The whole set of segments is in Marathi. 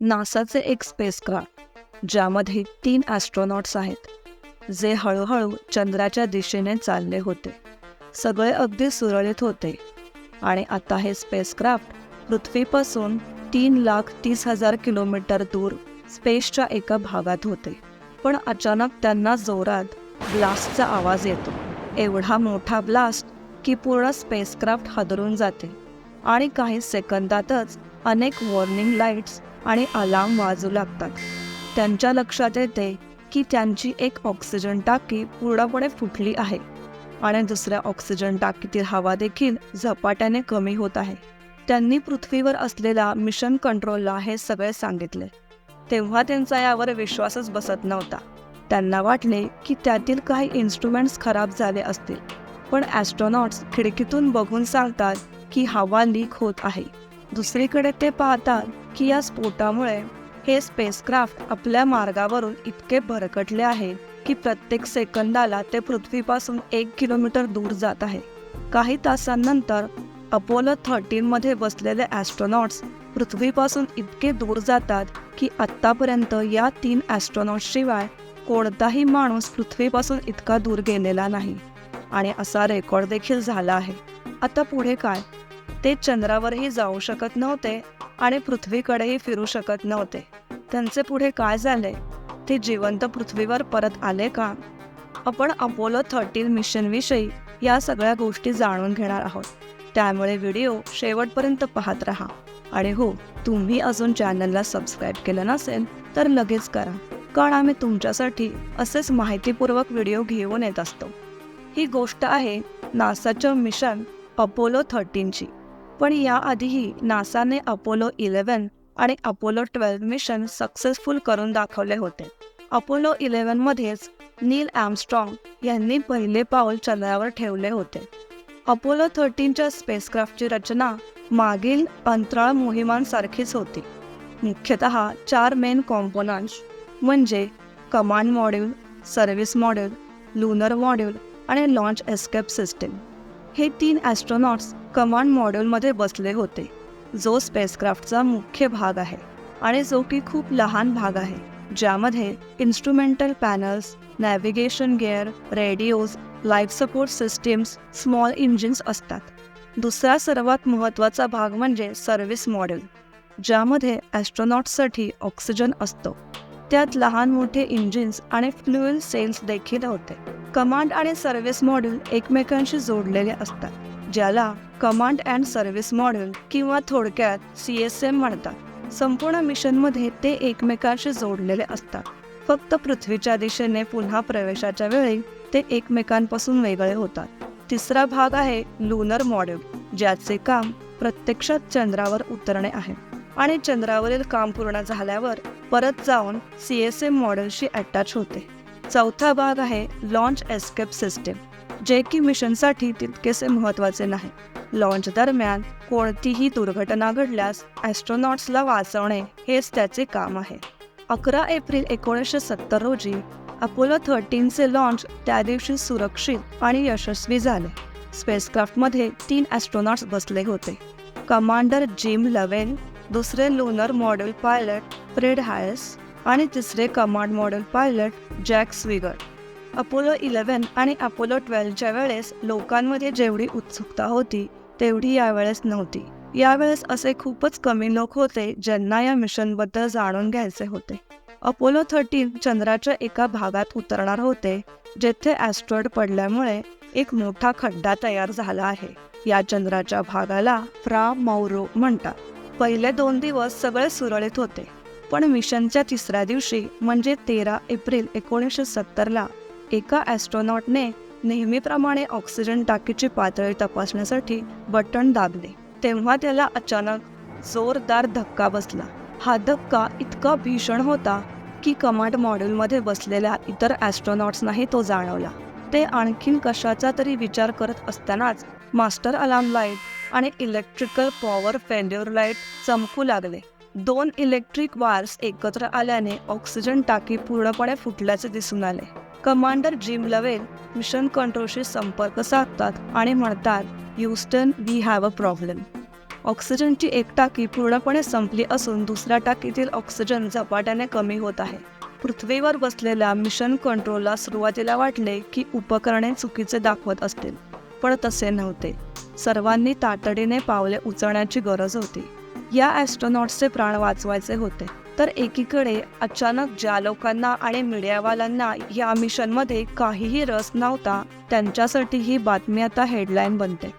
नासाचे एक स्पेसक्राफ्ट ज्यामध्ये तीन ॲस्ट्रॉनॉट्स आहेत जे हळूहळू चंद्राच्या दिशेने चालले होते. सगळे अगदी सुरळीत होते. आणि आता हे स्पेसक्राफ्ट पृथ्वीपासून तीन लाख तीस हजार किलोमीटर दूर स्पेसच्या एका भागात होते. पण अचानक त्यांना जोरात ब्लास्टचा आवाज येतो. एवढा मोठा ब्लास्ट की पूर्ण स्पेसक्राफ्ट हादरून जाते. आणि काही सेकंदातच अनेक वॉर्निंग लाईट्स आणि अलार्म वाजू लागतात. त्यांच्या लक्षात येते की त्यांची एक ऑक्सिजन टाकी पूर्णपणे फुटली आहे आणि दुसऱ्या ऑक्सिजन टाकीतील हवा देखील झपाट्याने कमी होत आहे. त्यांनी पृथ्वीवर असलेल्या मिशन कंट्रोलला हे सगळे सांगितले. तेव्हा त्यांचा यावर विश्वासच बसत नव्हता. त्यांना वाटले की त्यातील काही इन्स्ट्रुमेंट्स खराब झाले असतील. पण ॲस्ट्रॉनॉट्स खिडकीतून बघून सांगतात की हवा लीक होत आहे. दुसरीकडे ते पाहतात की या स्फोटामुळे हे स्पेसक्राफ्ट आपल्या मार्गावरून इतके भरकटले आहे की प्रत्येक सेकंदाला ते पृथ्वीपासून एक किलोमीटर दूर जात आहे. काही तासांनंतर अपोलो थर्टीनमध्ये बसलेले ॲस्ट्रॉनॉट्स पृथ्वीपासून इतके दूर जातात की आत्तापर्यंत या तीन ॲस्ट्रॉनॉट्सशिवाय कोणताही माणूस पृथ्वीपासून इतका दूर गेलेला नाही. आणि असा रेकॉर्ड देखील झाला आहे. आता पुढे काय? ते चंद्रावरही जाऊ शकत नव्हते आणि पृथ्वीकडेही फिरू शकत नव्हते. त्यांचे पुढे काय झाले? ते जिवंत पृथ्वीवर परत आले का? आपण अपोलो थर्टीन मिशनविषयी या सगळ्या गोष्टी जाणून घेणार आहोत. त्यामुळे व्हिडिओ शेवटपर्यंत पाहत राहा. आणि हो तुम्ही अजून चॅनलला सबस्क्राईब केलं नसेल तर लगेच करा. कारण आम्ही तुमच्यासाठी असेच माहितीपूर्वक व्हिडिओ घेऊन येत असतो. ही गोष्ट आहे नासाचं मिशन अपोलो थर्टीनची. पण याआधीही नासाने अपोलो इलेवन आणि अपोलो ट्वेल्व मिशन सक्सेसफुल करून दाखवले होते. अपोलो इलेव्हनमध्येच नील ॲमस्ट्रॉंग यांनी पहिले पाऊल चंद्रावर ठेवले होते. अपोलो थर्टीनच्या स्पेसक्राफ्टची रचना मागील अंतराळ मोहिमांसारखीच होती. मुख्यतः चार मेन कॉम्पोनंट्स म्हणजे command module service module lunar module आणि लॉन्च एस्केप सिस्टीम. हे तीन ॲस्ट्रॉनॉट्स कमांड मॉड्यूलमध्ये बसले होते. जो स्पेसक्राफ्टचा मुख्य भाग आहे आणि जो की खूप लहान भाग आहे ज्यामध्ये instrumental panels navigation gear radios life support systems small engines असतात. दुसरा सर्वात महत्त्वाचा भाग म्हणजे सर्व्हिस मॉड्यूल ज्यामध्ये ॲस्ट्रॉनॉट्ससाठी ऑक्सिजन असतो. त्यात लहान मोठे इंजिन्स आणि फ्लुएल सेल्स देखील होते. कमांड आणि सर्व्हिस मॉड्यूल एकमेकांशी जोडलेले असतात ज्याला कमांड अँड सर्व्हिस मॉड्यूल किंवा थोडक्यात सी एस एम म्हणतात. संपूर्ण मिशनमध्ये ते एकमेकांशी जोडलेले असतात. फक्त पृथ्वीच्या दिशेने पुन्हा प्रवेशाच्या वेळी ते एकमेकांपासून वेगळे होतात. तिसरा भाग आहे लुनर मॉड्यूल ज्याचे काम प्रत्यक्षात चंद्रावर उतरणे आहे. आणि चंद्रावरील काम पूर्ण झाल्यावर परत जाऊन सी एस एम मॉडेलशी अटॅच होते. चौथा भाग आहे लॉन्च एस्केप सिस्टीम जे की मिशनसाठी तितकेसे महत्त्वाचे नाही. लॉन्च दरम्यान कोणतीही दुर्घटना घडल्यास ॲस्ट्रॉनॉट्सला वाचवणे हेच त्याचे काम आहे. अकरा एप्रिल एकोणीसशे सत्तर रोजी अपोलो थर्टीनचे लॉन्च त्या दिवशी सुरक्षित आणि यशस्वी झाले. स्पेसक्राफ्टमध्ये तीन ॲस्ट्रॉनॉट्स बसले होते. कमांडर जिम लवेन दुसरे lunar model pilot Fred Haise आणि तिसरे कमांड मॉडेल पायलट जॅक स्विगर अपोलो इलेवन आणि अपोलो ट्वेल्वच्या वेळेस लोकांमध्ये जेवढी उत्सुकता होती तेवढी यावेळेस नव्हती. यावेळेस असे खूपच कमी लोक होते ज्यांना या मिशनबद्दल जाणून घ्यायचे होते. अपोलो थर्टीन चंद्राच्या एका भागात उतरणार होते जेथे ॲस्ट्रॉइड पडल्यामुळे एक मोठा खड्डा तयार झाला आहे. या चंद्राच्या भागाला फ्रा मौरो म्हणतात. पहिले दोन दिवस सगळे सुरळीत होते पण मिशनच्या तिसऱ्या दिवशी म्हणजे तेरा एप्रिल एकोणीसशे सत्तरला एका ॲस्ट्रॉनॉटने नेहमीप्रमाणे ऑक्सिजन टाकीची पातळी तपासण्यासाठी बटण दाबले. तेव्हा त्याला अचानक जोरदार धक्का बसला. हा धक्का इतका भीषण होता की कमांड मॉड्यूलमध्ये बसलेल्या इतर ॲस्ट्रॉनॉट्सनाही तो जाणवला. ते आणखीन कशाचा तरी विचार करत असतानाच मास्टर अलार्म लाइट आणि इलेक्ट्रिकल पॉवर फेल्युअर लाइट चमकू लागले. दोन इलेक्ट्रिक वायर्स एकत्र आल्याने ऑक्सिजन टाकी पूर्णपणे फुटल्याचे दिसून आले. कमांडर जिम लवेल मिशन कंट्रोलशी संपर्क साधतात आणि म्हणतात Houston we have a problem ऑक्सिजनची एक टाकी पूर्णपणे संपली असून दुसऱ्या टाकीतील ऑक्सिजन झपाट्याने कमी होत आहे. पृथ्वीवर बसलेल्या मिशन कंट्रोलला सुरुवातीला वाटले की उपकरणे चुकीचे दाखवत असतील पण तसे नव्हते. सर्वांनी तातडीने पावले उचलण्याची गरज होती. या ॲस्ट्रॉनॉट्सचे प्राण वाचवायचे होते. तर एकीकडे अचानक ज्या लोकांना आणि मीडियावाल्यांना या मिशनमध्ये काहीही रस नव्हता त्यांच्यासाठी ही बातमी आता हेडलाईन बनते.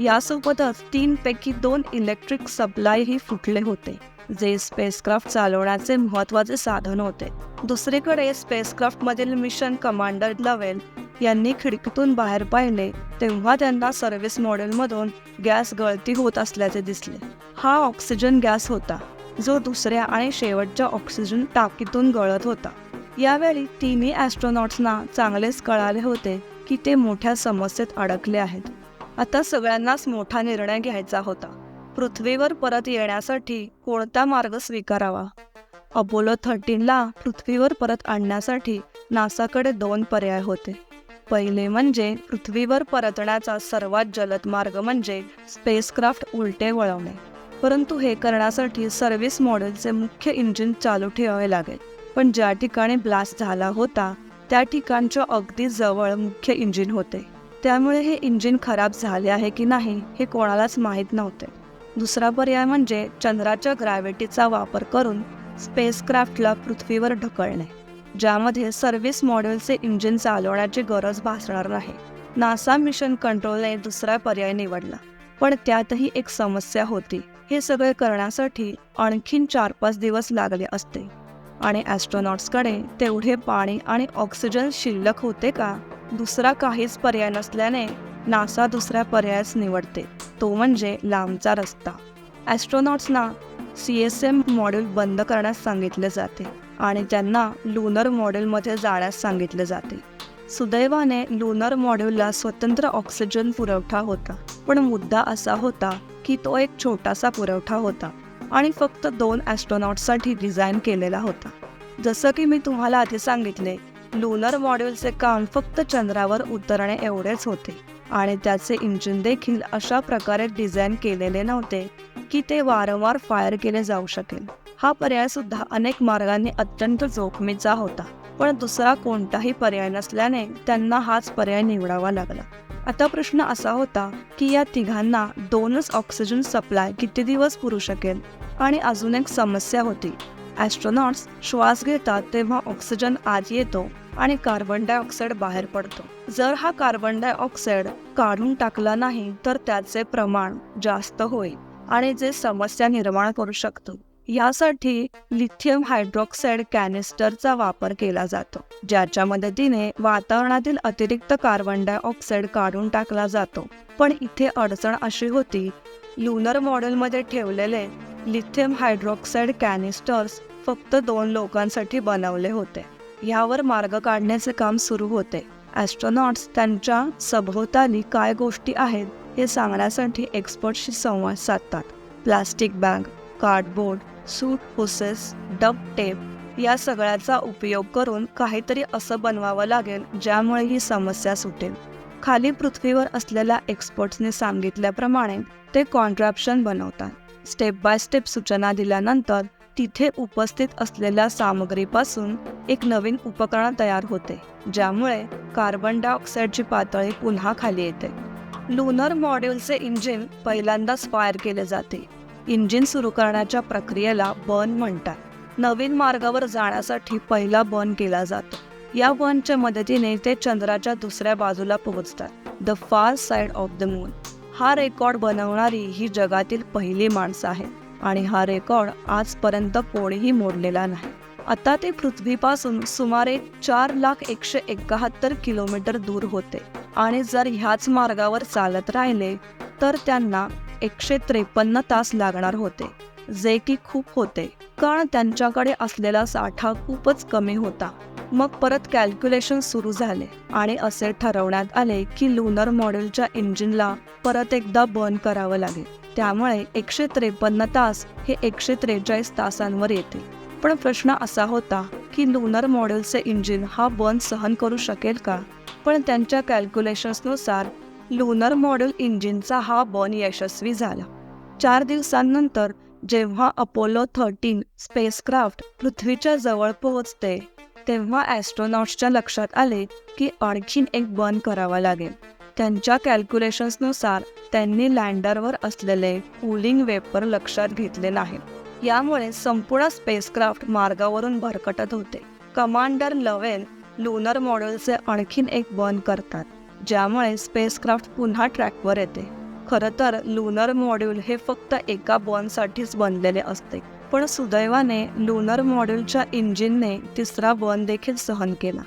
यासोबतच तीन पैकी दोन इलेक्ट्रिक सप्लायही फुटले होते जे स्पेसक्राफ्ट चालवण्याचे महत्त्वाचे साधन होते. दुसरीकडे स्पेसक्राफ्टमधील मिशन कमांडर लवेल यांनी खिडकीतून बाहेर पाहिले तेव्हा त्यांना सर्व्हिस मॉडेलमधून गॅस गळती होत असल्याचे दिसले. हा ऑक्सिजन गॅस होता जो दुसऱ्या आणि शेवटच्या ऑक्सिजन टाकीतून गळत होता. यावेळी तिन्ही ॲस्ट्रॉनॉट्सना चांगलेच कळाले होते की ते मोठ्या समस्येत अडकले आहेत. आता सगळ्यांनाच मोठा निर्णय घ्यायचा होता. पृथ्वीवर परत येण्यासाठी कोणता मार्ग स्वीकारावा? अपोलो थर्टीनला पृथ्वीवर परत आणण्यासाठी नासाकडे दोन पर्याय होते. पहिले म्हणजे पृथ्वीवर परतण्याचा सर्वात जलद मार्ग म्हणजे स्पेसक्राफ्ट उलटे वळवणे. परंतु हे करण्यासाठी सर्व्हिस मॉडेलचे मुख्य इंजिन चालू ठेवावे लागेल. पण ज्या ठिकाणी ब्लास्ट झाला होता त्या ठिकाणच्या अगदी जवळ मुख्य इंजिन होते. त्यामुळे हे इंजिन खराब झाले आहे की नाही हे कोणालाच माहीत नव्हते. दुसरा पर्याय म्हणजे चंद्राच्या ग्रॅव्हिटीचा वापर करून स्पेसक्राफ्टला पृथ्वीवर ढकलणे. ज्यामध्ये सर्व्हिस मॉडेलचे इंजिन चालवण्याची गरज भासणार नाही. नासा मिशन कंट्रोलने दुसरा पर्याय निवडला पण त्यातही एक समस्या होती. हे सगळे करण्यासाठी आणखीन चार पाच दिवस लागले असते. आणि ॲस्ट्रॉनॉट्सकडे तेवढे पाणी आणि ऑक्सिजन शिल्लक होते का? दुसरा काहीच पर्याय नसल्याने नासा दुसऱ्या पर्यायच निवडते. तो म्हणजे लांबचा रस्ता. ॲस्ट्रॉनॉट्सना सी एस एम मॉड्यूल बंद करण्यास सांगितले जाते. आणि त्यांना लुनर मॉडेलमध्ये जाण्यास सांगितले जाते. सुदैवाने लुनर मॉड्यूलला स्वतंत्र ऑक्सिजन पुरवठा होता पण मुद्दा असा होता की तो एक छोटासा पुरवठा होता आणि फक्त दोन ॲस्ट्रॉनॉटसाठी डिझाईन केलेला होता. जसं की मी तुम्हाला आधी सांगितले लुनर मॉड्यूलचे काम फक्त चंद्रावर उतरणे एवढेच होते आणि त्याचे इंजिन देखील अशा प्रकारे डिझाईन केलेले नव्हते की ते वारंवार फायर केले जाऊ शकेल. हा पर्याय सुद्धा अनेक मार्गांनी अत्यंत जोखमीचा होता. पण दुसरा कोणताही पर्याय नसल्याने त्यांना हाच पर्याय निवडावा लागला. आता प्रश्न असा होता की या तिघांना दोनच ऑक्सिजन सप्लाय किती दिवस पुरू शकेल? आणि अजून एक समस्या होती. ॲस्ट्रॉनॉट्स श्वास घेतात तेव्हा ऑक्सिजन आत येतो आणि कार्बन डायऑक्साईड बाहेर पडतो. जर हा कार्बन डायऑक्साईड काढून टाकला नाही तर त्याचे प्रमाण जास्त होईल आणि जे समस्या निर्माण करू शकतो. यासाठी लिथियम हायड्रॉक्साईड कॅनिस्टरचा वापर केला जातो ज्याच्या मदतीने वातावरणातील अतिरिक्त कार्बन डायऑक्साईड काढून टाकला जातो. पण इथे अडचण अशी होती लुनर मॉडेलमध्ये ठेवलेले लिथियम हायड्रॉक्साईड कॅनिस्टर्स फक्त दोन लोकांसाठी बनवले होते. यावर मार्ग काढण्याचे काम सुरू होते. ॲस्ट्रॉनॉट्स त्यांच्या सभोवताली काय गोष्टी आहेत हे सांगण्यासाठी एक्सपर्टशी संवाद साधतात. Plastic bag cardboard suit hoses डब टेप या सगळ्याचा उपयोग करून काहीतरी असं बनवावं लागेल ज्यामुळे ही समस्या सुटेल. खाली पृथ्वीवर असलेल्या एक्सपर्ट्सने सांगितल्याप्रमाणे ते कॉन्ट्रॅप्शन बनवतात. स्टेप बाय स्टेप सूचना दिल्यानंतर तिथे उपस्थित असलेल्या सामग्रीपासून एक नवीन उपकरण तयार होते ज्यामुळे कार्बन डायऑक्साईडची पातळी पुन्हा खाली येते. लुनर मॉड्यूलचे इंजिन पहिल्यांदाच फायर केले जाते. इंजिन सुरू करण्याच्या प्रक्रियेला बर्न म्हणतात. नवीन मार्गावर जाण्यासाठी पहिला बर्न केला जातो. या बर्नच्या मदतीने ते चंद्राच्या दुसऱ्या बाजूला पोहोचतात. The far side of the moon हा रेकॉर्ड बनवणारी ही जगातील पहिली माणसं आहेत आणि हा रेकॉर्ड आजपर्यंत कोणीही मोडलेला नाही. आता ते पृथ्वीपासून सुमारे चार लाख एकशे एकाहत्तर किलोमीटर दूर होते आणि जर ह्याच मार्गावर चालत राहिले तर त्यांना एकशे त्रेपन्न तास लागणार होते. जे की खूप होते कारण त्यांच्याकडे असलेला साठा खूपच कमी होता. मग परत कॅल्क्युलेशन सुरू झाले आणि असे ठरवण्यात आले की लुनर मॉडेलच्या इंजिनला परत एकदा बर्न करावं लागेल. त्यामुळे एकशे त्रेपन्न तास हे एकशे त्रेचाळीस तासांवर येते. पण प्रश्न असा होता की लुनर मॉडेलचे इंजिन हा बर्न सहन करू शकेल का? पण त्यांच्या कॅल्क्युलेशन्सनुसार लुनर मॉडेल इंजिनचा हा बन यशस्वी झाला. चार दिवसांनंतर जेव्हा अपोलो थर्टीन स्पेसक्राफ्ट पृथ्वीच्या जवळ पोहोचते तेव्हा ॲस्ट्रोनॉट्सच्या लक्षात आले की आणखीन एक बर्न करावा लागेल. त्यांच्या कॅल्क्युलेशन्सनुसार त्यांनी लँडरवर असलेले कूलिंग वेपर लक्षात घेतले नाही. यामुळे संपूर्ण स्पेसक्राफ्ट मार्गावरून भरकटत होते. कमांडर लवेल लुनर मॉडेलचे आणखीन एक बर्न करतात. ज्यामुळे स्पेसक्राफ्ट पुन्हा ट्रॅकवर येते. खरं तर लुनर मॉड्यूल हे फक्त एका बर्नसाठीच बनलेले असते. पण सुदैवाने लुनर मॉड्यूलच्या इंजिनने तिसरा बर्न देखील सहन केला.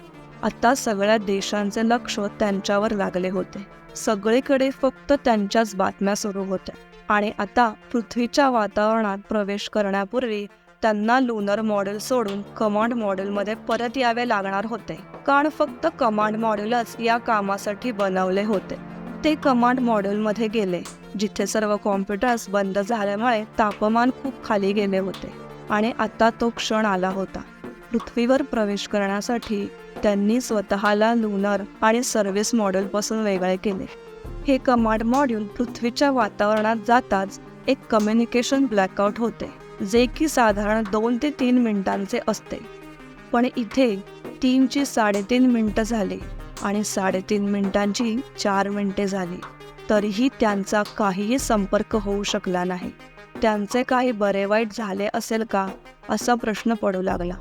आता सगळ्या देशांचे लक्ष त्यांच्यावर लागले होते. सगळीकडे फक्त त्यांच्याच बातम्या सुरू होत्या. आणि आता पृथ्वीच्या वातावरणात प्रवेश करण्यापूर्वी त्यांना लुनर मॉडेल सोडून कमांड मॉडेलमध्ये परत यावे लागणार होते. कारण फक्त कमांड मॉडेलच या कामासाठी बनवले होते. ते कमांड मॉडेलमध्ये गेले जिथे सर्व कॉम्प्युटर्स बंद झाल्यामुळे तापमान खूप खाली गेले होते. आणि आता तो क्षण आला होता. पृथ्वीवर प्रवेश करण्यासाठी त्यांनी स्वतःला लुनर आणि सर्व्हिस मॉडेलपासून वेगळे केले. हे कमांड मॉड्यूल पृथ्वीच्या वातावरणात जाताच एक कम्युनिकेशन ब्लॅकआउट होते. जे की साधारण दोन ते तीन मिनिटांचे असते. पण इथे तीनची साडेतीन मिनटं झाली आणि साडेतीन मिनिटांची चार मिनिटे झाली. तरीही त्यांचा काहीही संपर्क होऊ शकला नाही. त्यांचे काही बरे वाईट झाले असेल का असा प्रश्न पडू लागला.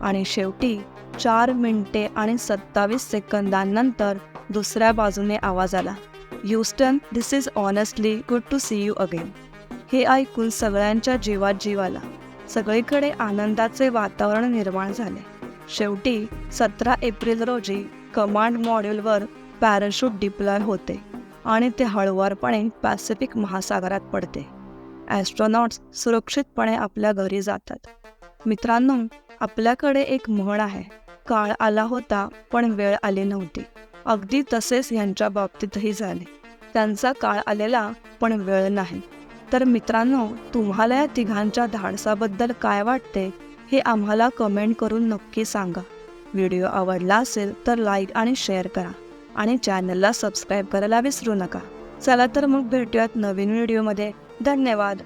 आणि शेवटी चार मिनिटे आणि सत्तावीस सेकंदांनंतर दुसऱ्या बाजूने आवाज आला. Houston this is honestly good to see you again हे ऐकून सगळ्यांच्या जीवात जीव आला सगळीकडे आनंदाचे वातावरण निर्माण झाले. शेवटी सतरा एप्रिल रोजी कमांड मॉड्यूलवर पॅराशूट डिप्लॉय होते आणि ते हळुवारपणे पॅसिफिक महासागरात पडते. ॲस्ट्रॉनॉट्स सुरक्षितपणे आपल्या घरी जातात. मित्रांनो आपल्याकडे एक म्हण आहे. काळ आला होता पण वेळ आली नव्हती. अगदी तसेच यांच्या बाबतीतही झाले. त्यांचा काळ आलेला पण वेळ नाही. तर मित्रांनो तुम्हाला या तिघांच्या धाडसाबद्दल काय वाटते हे आम्हाला कमेंट करून नक्की सांगा. व्हिडिओ आवडला असेल तर लाईक आणि शेअर करा आणि चॅनलला सबस्क्राईब करायला विसरू नका. चला तर मग भेटूयात नवीन व्हिडिओमध्ये धन्यवाद.